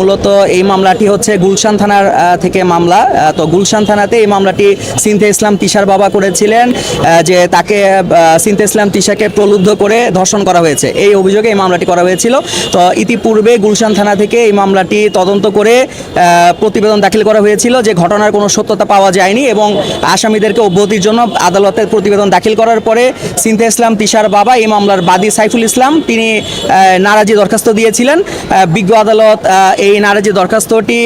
মূলত এই মামলাটি হচ্ছে গুলশান থানার থেকে মামলা। তো গুলশান থানাতে এই মামলাটি সিনথে ইসলাম তিশার বাবা করেছিলেন যে তাকে সিনথে ইসলাম তিশাকে প্রলুব্ধ করে ধর্ষণ করা হয়েছে। এই অভিযোগে এই মামলাটি করা হয়েছিল। তো ইতিপূর্বে গুলশান থানা থেকে এই মামলাটি তদন্ত করে প্রতিবেদন দাখিল করা হয়েছিল যে ঘটনার কোনো সত্যতা পাওয়া যায়নি এবং আসামিদেরকে অব্যাহতির জন্য আদালতের প্রতিবেদন দাখিল করার পরে সিনথে ইসলাম তিশার বাবা এই মামলার বাদী সাইফুল ইসলাম, তিনি নারাজি দরখাস্ত দিয়েছিলেন। বিজ্ঞ আদালত এই নারাজি দরখাস্তটি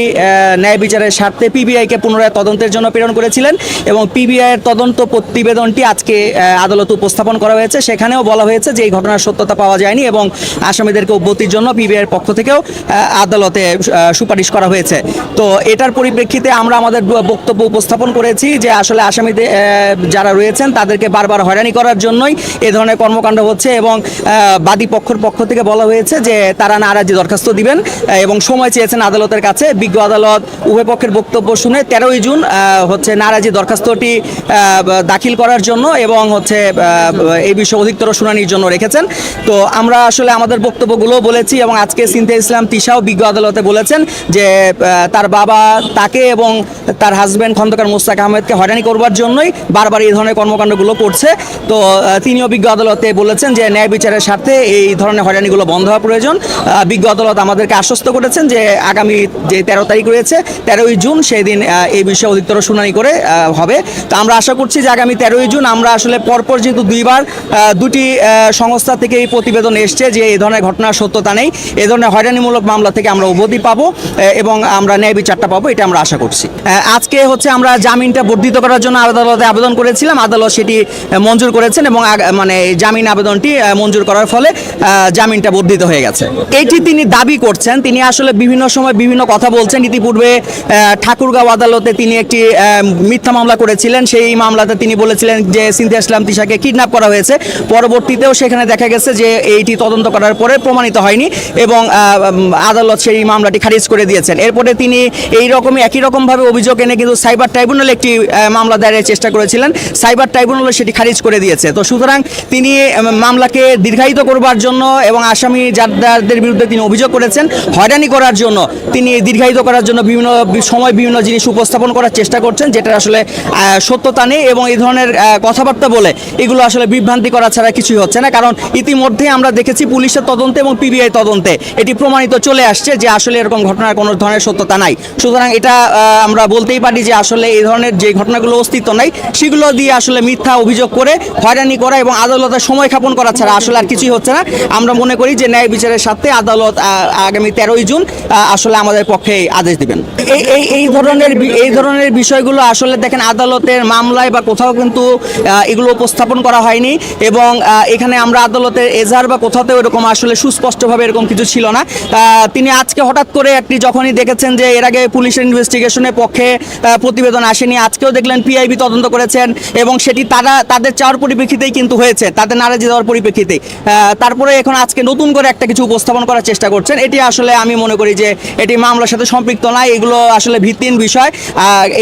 ন্যায় বিচারের স্বার্থে পিবিআইকে পুনরায় তদন্তের জন্য প্রেরণ করেছিলেন এবং পিবিআইয়ের তদন্ত প্রতিবেদনটি আজকে আদালতে উপস্থাপন করা হয়েছে। সেখানেও বলা হয়েছে যে এই ঘটনার সত্যতা পাওয়া যায়নি এবং আসামিদেরকে অব্যাহতির জন্য পিবিআইয়ের পক্ষ থেকেও আদালতে সুপারিশ করা হয়েছে। তো এটার পরিপ্রেক্ষিতে আমরা আমাদের বক্তব্য উপস্থাপন করেছি যে আসলে আসামিদের যারা রয়েছেন তাদেরকে বারবার হয়রানি করার জন্যই এ ধরনের কর্মকাণ্ড হচ্ছে এবং বাদী পক্ষের পক্ষ থেকে বলা হয়েছে যে তারা নারাজি দরখাস্ত দিবেন এবং সময় চেয়েছেন আদালতের কাছে। বিজ্ঞ আদালত উভয় পক্ষের বক্তব্য শুনে তেরোই জুন হচ্ছে নারাজি দরখাস্তটি দাখিল করার জন্য এবং হচ্ছে এই বিষয়ে অধিকতর শুনানির জন্য রেখেছেন। তো আমরা আসলে আমাদের বক্তব্যগুলো বলেছি এবং আজকে সিনথে ইসলাম তিশাও বিজ্ঞ আদালতে বলেছেন যে তার বাবা তাকে এবং তার হাজব্যান্ড খন্দকার মুস্তাক আহমেদকে হয়রানি করবার জন্যই বারবার এই ধরনের কর্মকাণ্ডগুলো করছে। তো তিনিও বিজ্ঞ আদালতে বলেছেন যে, ন্যায় বিচারের স্বার্থে এই ধরনের হয়রানিগুলো বন্ধ হওয়া প্রয়োজন। বিজ্ঞ আদালত আমাদেরকে আশ্বস্ত করেছেন যে আগামী যে তেরো তারিখ রয়েছে, তেরোই জুন সেই দিন এই বিষয়ে অধিকতর শুনানি করে হবে। তো আমরা আশা করছি যে আগামী তেরোই জুন আমরা আসলে পরপর যেহেতু দুইবার দুটি সংস্থা থেকে এই প্রতিবেদন এসছে যে এই ধরনের ঘটনার সত্যতা নেই এই ধরনের হয়রানিমূলক মামলা থেকে আমরা অবধি পাবো এবং আমরা ন্যায় বিচারটা পাবো, এটা আমরা আশা করছি। আজকে হচ্ছে আমরা জামিনটা বর্ধিত করার জন্য আদালতে আবেদন করেছিলাম, আদালত সেটি মঞ্জুর করেছেন এবং মানে জামিন আবেদনটি মঞ্জুর করার ফলে জামিনটা বর্ধিত হয়ে গেছে। এটি তিনি দাবি করছেন, তিনি আসলে বিভিন্ন সময় বিভিন্ন কথা বলছেন। ইতিপূর্বে ঠাকুরগাঁও আদালতে তিনি একটি মিথ্যা মামলা করেছিলেন। সেই মামলাতে তিনি বলেছিলেন যে, সিনথিয়া ইসলাম তিশাকে কিডন্যাপ করা হয়েছে। পরবর্তীতেও সেখানে দেখা গেছে যে, এইটি তদন্ত করার পরে প্রমাণিত হয়নি এবং আদালত সেই মামলাটি খারিজ করে দিয়েছেন। এরপরে তিনি এই রকমই একই রকমভাবে অভিযোগ এনে কিন্তু সাইবার ট্রাইব্যুনাল একটি মামলা দায়েরের চেষ্টা করেছিলেন। সাইবার ট্রাইব্যুনাল সেটি খারিজ করে দিয়েছে। তো সুতরাং তিনি মামলাকে দীর্ঘায়িত করবার জন্য এবং আসামি যাদের বিরুদ্ধে তিনি অভিযোগ করেছেন। হয়রানি করার জন্য। তিনি দীর্ঘায়িত করার জন্য বিভিন্ন সময় বিভিন্ন জিনিস উপস্থাপন করার চেষ্টা করছেন যেটা আসলে সত্যতা নেই এবং এই ধরনের কথাবার্তা বলে এগুলো আসলে বিভ্রান্তি করা ছাড়া কিছুই হচ্ছে না। কারণ ইতিমধ্যে আমরা দেখেছি পুলিশের তদন্তে এবং পিবিআই তদন্তে এটি প্রমাণিত চলে আসছে যে আসলে এরকম ঘটনার কোনো ধরনের সত্যতা নাই। সুতরাং এটা আমরা বলতেই পারি যে আসলে এই ধরনের যে ঘটনাগুলো অস্তিত্ব নাই, সেগুলো দিয়ে আসলে মিথ্যা অভিযোগ করে হয়রানি করা এবং আদালতের সময় খাপন করা ছাড়া আসলে আর কিছুই হচ্ছে না। আমরা মনে করি যে ন্যায় বিচারের সাথে আদালত আগামী তেরোই জুন আসলে আমাদের পক্ষে আদেশ দিবেন। এই এই এই ধরনের এই ধরনের বিষয়গুলো আসলে দেখেন আদালতের মামলায় বা কোথাও কিন্তু এগুলো উপস্থাপন করা হয়নি এবং এখানে আমরা আদালতের এজাহার বা কোথাও এরকম আসলে সুস্পষ্টভাবে এরকম কিছু ছিল না। তিনি আজকে হঠাৎ করে একটি যখনই দেখেছেন যে এর আগে পুলিশের ইনভেস্টিগেশনের পক্ষে প্রতিবেদন আসেনি, আজকেও দেখলেন পিআইবি তদন্ত করেছেন এবং সেটি তারা, তাদের চাওয়ার পরিপ্রেক্ষিতেই কিন্তু হয়েছে, তাদের নারাজি দেওয়ার পরিপ্রেক্ষিতে তারপরে এখন আজকে নতুন করে একটা কিছু উপস্থাপন করার চেষ্টা করছেন, এটি আসলে আমি মনে করি যে এটি মামলার সাথে সম্পৃক্ত নয় এগুলো আসলে ভিত্তিহীন বিষয়।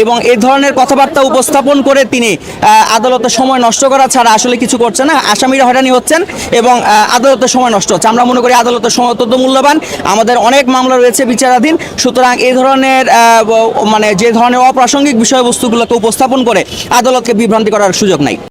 এবং এই ধরনের কথাবার্তা উপস্থাপন করে তিনি আহ, আদালতের সময় নষ্ট করা ছাড়া আসলে কিছু করছে না। আসামিরা হয়রানি হচ্ছেন এবং আহ, আদালতের সময় নষ্ট হচ্ছে। আমরা মনে করি আদালতের সময় অত্যন্ত মূল্যবান। আমাদের অনেক মামলা রয়েছে বিচারাধীন। সুতরাং এই ধরনের মানে যে ধরনের অপ্রাসঙ্গিক বিষয়বস্তুগুলোকে উপস্থাপন করে আদালতকে বিভ্রান্তি করার সুযোগ নাই।